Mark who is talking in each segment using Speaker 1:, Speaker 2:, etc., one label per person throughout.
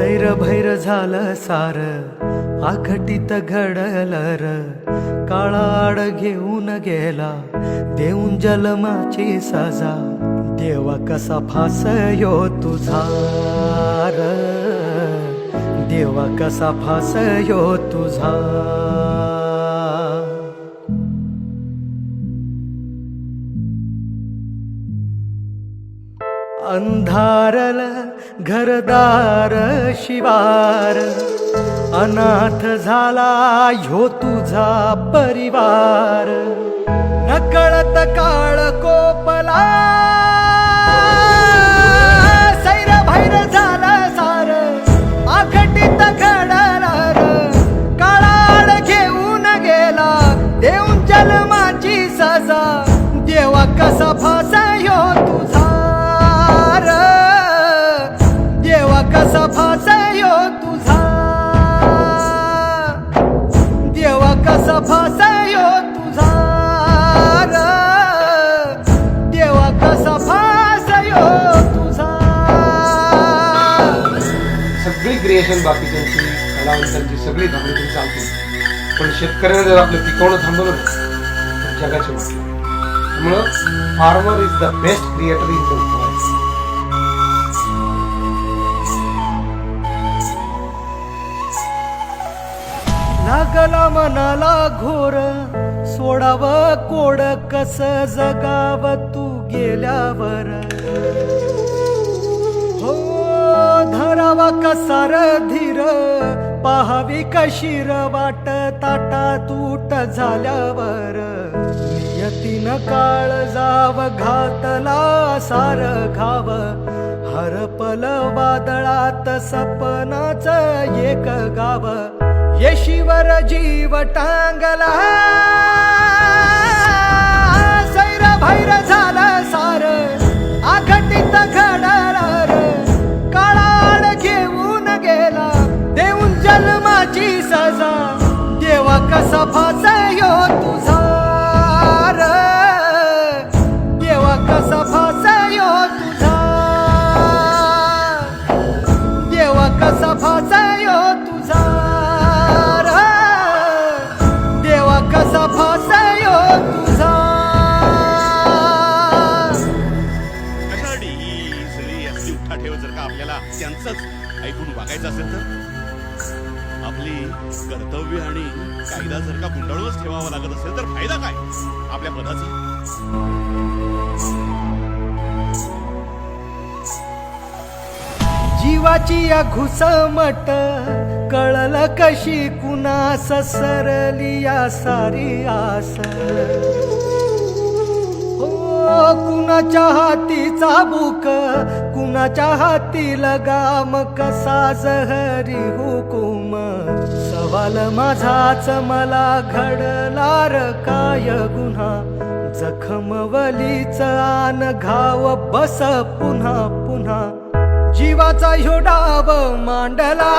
Speaker 1: भैर झालं सार आखटीत घडलर र काळाड घेऊन गेला देऊन जलमाची सजा देवा कसा फास यो तुझा र देवा कसा फास यो तुझा अंधारल घरदार शिवार अनाथ झाला ह्यो तुझा परिवार. नकळत काळ कोपला सैर भैर झालं सार आखटीत घड कसा तुझा देवा कसा फासयो तुझा
Speaker 2: सगळी क्रिएशन बाकीच्यांची कलावंतांची सगळी धावणी चालते पण शेतकऱ्याने जर आपलं पिकवणं थांबवलं ना तर जगाची त्यामुळं farmer is the best creator in the
Speaker 1: Nagla मनाला घोर. सोडाव कोड कस जगाव तू गेल्यावर. हो धरावा कसार धीर. पाहावी कशीर वाट ताटा तूट झाल्यावर. नियतीन काळ जाव घातला सार घाव. हरपल वादळात सपनाच एक गाव. येशीवर जीव टांगला सैर भैर झालं सार. आघटित
Speaker 3: लक्षात ठेव जर का आपल्याला त्यांचंच ऐकून वागायचं असेल तर? आपली कर्तव्य आणि कायदा जर का गुंडाळूनच ठेवावा लागत असेल तर फायदा काय? आपल्या पदाचा?
Speaker 1: जीवाची या घुसमट कळल कशी कुणास सरली या सारी आस? कुणाच्या हाती चाबूक कुणाच्या हाती लगाम कसा जहरी हुकुम? सवाल माझाच मला घडलार काय गुन्हा? जखमवलीच आन घाव बस पुन्हा पुन्हा. जीवाचा ह्यो डाव मांडला.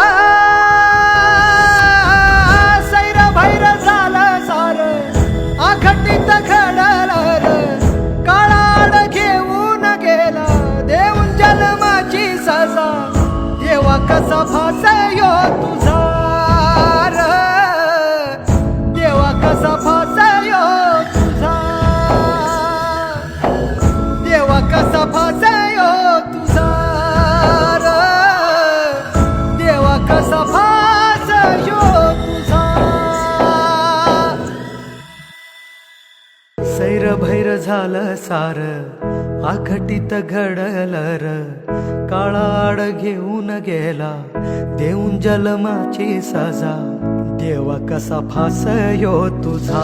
Speaker 1: भैर भैर झालं सार आखटीत घडलं र काळाड घेऊन गेला देऊन जलमाची सजा देवा कसा फास यो तुझा.